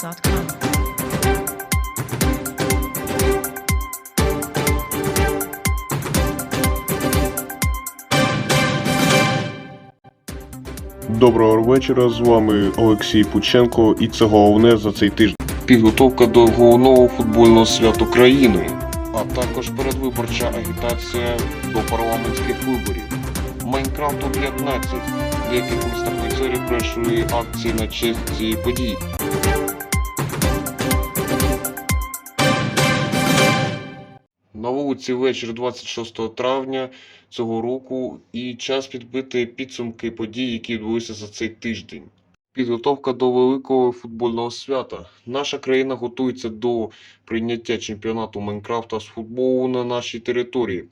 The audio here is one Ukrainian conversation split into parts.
SoundCloud.com. Доброго вечора, з вами Олексій Пученко, і це головне за цей тиждень. Підготовка до головного футбольного святу країни, а також передвиборча агітація до парламентських виборів. Майнкрафт у 15. В деяких містах пройшли акції на честь цієї події. На вулиці вечір 26 травня цього року і час підбити підсумки подій, які відбулися за цей тиждень. Підготовка до великого футбольного свята. Наша країна готується до прийняття чемпіонату Майнкрафта з футболу на нашій території.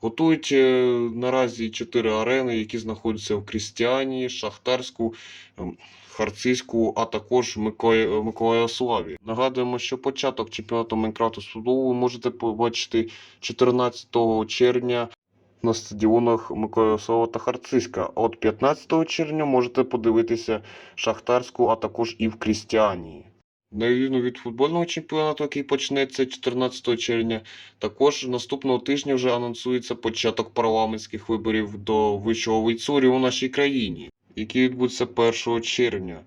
Готують е, наразі чотири арени, які знаходяться в Крістіані, Шахтарську, ем, Харцизьку, а також Микола- Миколаївславі. Нагадуємо, що початок чемпіонату Майнкрафту футболу ви можете побачити 14 червня на стадіонах Миколаївслава та Харциська. А от 15 червня можете подивитися Шахтарську, а також і в Крістіані. На відміну від футбольного чемпіонату, який почнеться 14 червня, також наступного тижня вже анонсується початок парламентських виборів до вищого війцурі у нашій країні, які відбудуться 1 червня.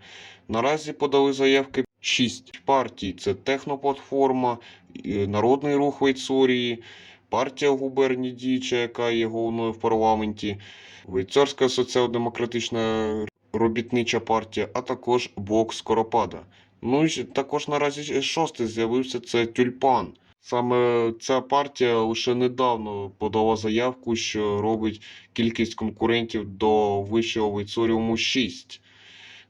Наразі подали заявки 6 партій: це Техноплатформа, Народний рух Вейцорії, партія губернії діюча, яка є головною в парламенті, Вейцорська соціал-демократична робітнича партія, а також блок Скоропада. Ну і також наразі шостий з'явився це Тюльпан. Саме ця партія лише недавно подала заявку, що робить кількість конкурентів до вищого вейцоріуму 6.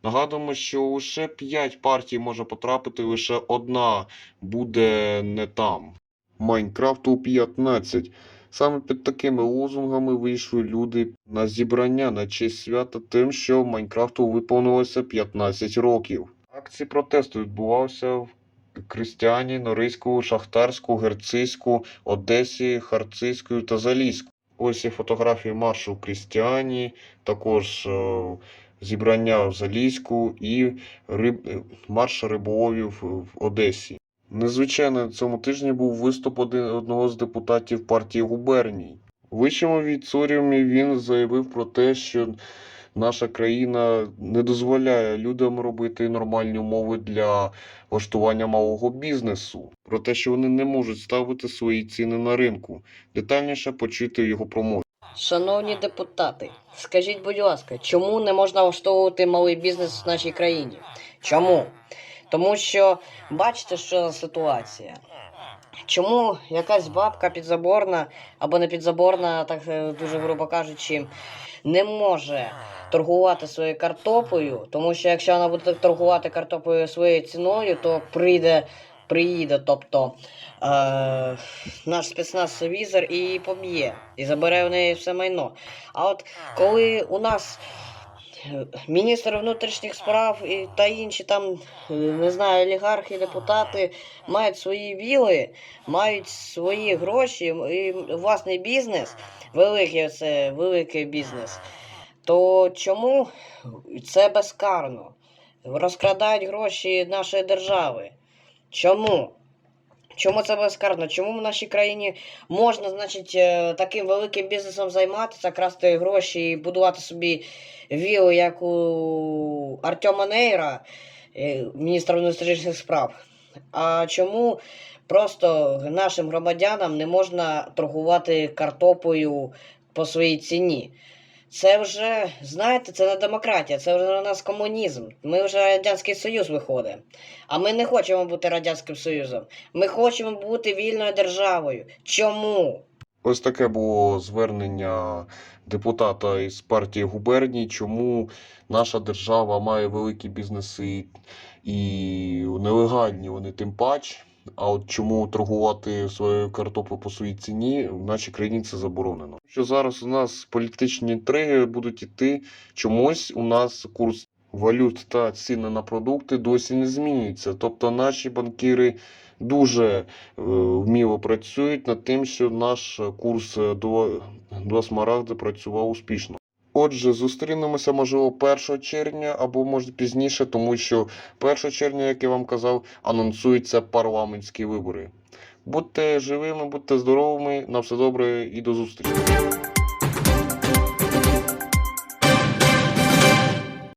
Нагадуємо, що лише 5 партій може потрапити, лише одна буде не там. Майнкрафту 15. Саме під такими лозунгами вийшли люди на зібрання на честь свята тим, що Майнкрафту виповнилося 15 років. Акції протесту відбувалися в Крістіані, Норильську, Шахтарську, Герцизьку, Одесі, Харцизьку та Залізьку. Ось і фотографії маршу Крістіані, також е, зібрання в Залізьку і риб... марш риболовів в Одесі. Незвичайно цьому тижні був виступ одного з депутатів партії губерній. Вищому відсоріумі він заявив про те, що наша країна не дозволяє людям робити нормальні умови для влаштування малого бізнесу, про те, що вони не можуть ставити свої ціни на ринку. Детальніше почути його промову. Шановні депутати, скажіть, будь ласка, чому не можна влаштовувати малий бізнес в нашій країні? Чому? Тому що бачите, що за ситуація. Чому якась бабка підзаборна або не підзаборна, так е, дуже грубо кажучи, не може торгувати своєю картоплею, тому що якщо вона буде торгувати картоплею своєю ціною, то прийде, приїде, тобто е, наш спецназ візор і поб'є, і забере в неї все майно. А от коли у нас міністр внутрішніх справ і та інші там, не знаю, олігархи, депутати мають свої віли, мають свої гроші і власний бізнес, великий це великий бізнес, то чому це безкарно? Розкрадають гроші нашої держави. Чому? Чому це безкарно? Чому в нашій країні можна, значить, е, таким великим бізнесом займатися, красти гроші і будувати собі вілу, як у Артема Нейра, е, міністра внутрішніх справ? А чому просто нашим громадянам не можна торгувати картопою по своїй ціні? Це вже, знаєте, це не демократія, це вже у нас комунізм. Ми вже Радянський Союз виходимо. А ми не хочемо бути Радянським Союзом. Ми хочемо бути вільною державою. Чому? Ось таке було звернення депутата із партії губерній, чому наша держава має великі бізнеси і нелегальні вони тим пач. А от чому торгувати своєю картоплею по своїй ціні в нашій країні це заборонено. Що зараз у нас політичні інтриги будуть іти чомусь у нас курс валют та ціни на продукти досі не змінюються. Тобто наші банкіри дуже е, вміло працюють над тим, щоб наш курс до, до смарагди працював успішно. Отже, зустрінемося, можливо, 1 червня або може пізніше, тому що 1 червня, як я вам казав, анонсуються парламентські вибори. Будьте живими, будьте здоровими, на все добре і до зустрічі.